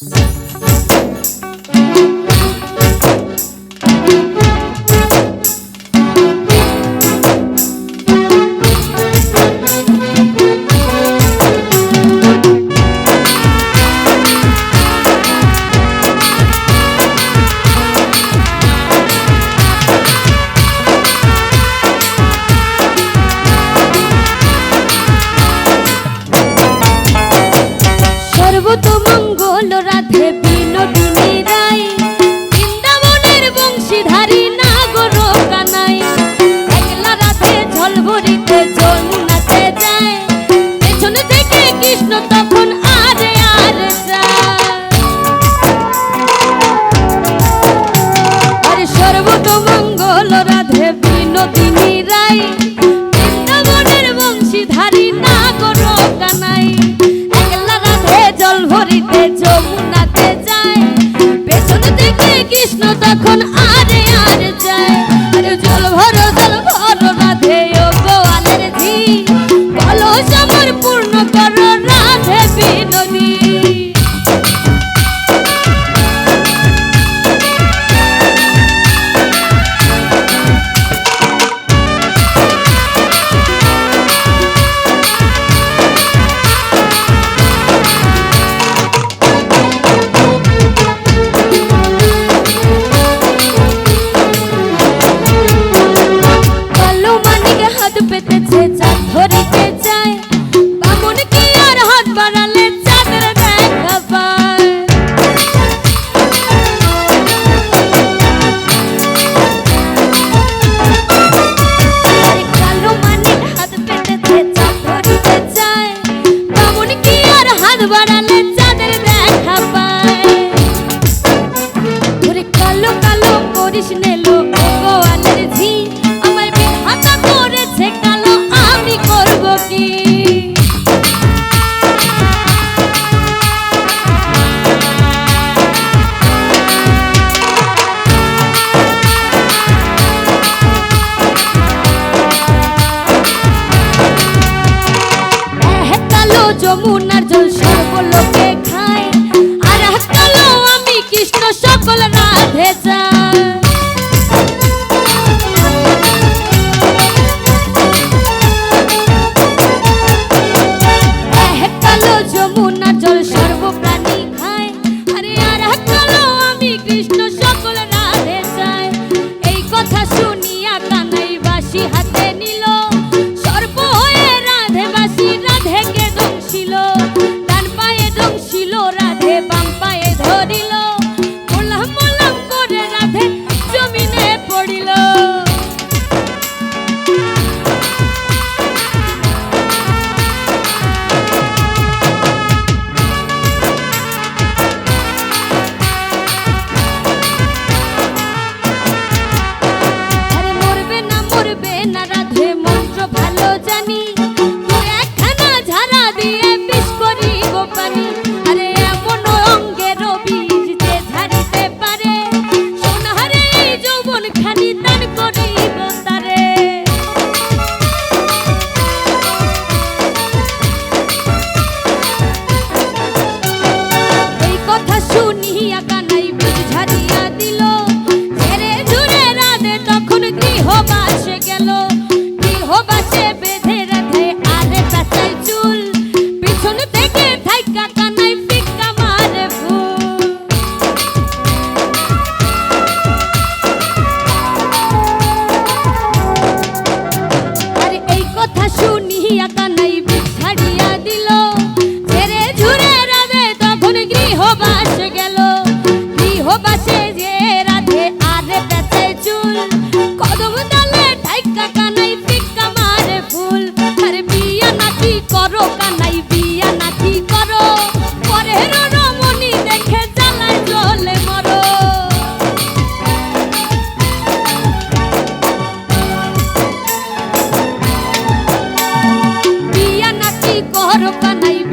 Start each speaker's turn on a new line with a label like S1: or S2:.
S1: Peace. ধারি নাগর কানাই একলা রাতে ঝলভরিতে কৃষ্ণ তখন আরে আরে মঙ্গল রাধে বিনোদিনী রায়। পূর্ণ করো যমুনার জল সর্বলোকে খায়। আর আমি কৃষ্ণ সকল রাধে খায়। কৃষ্ণ এই কথা শুনিয়া হাতে নিল। পারি। আরে এই কথা শুনিয়া কানাই বীজ দিল। ঝেড়ে ঝুড়ে রাধে তখন গৃহবাসে গেল। বড় কানাই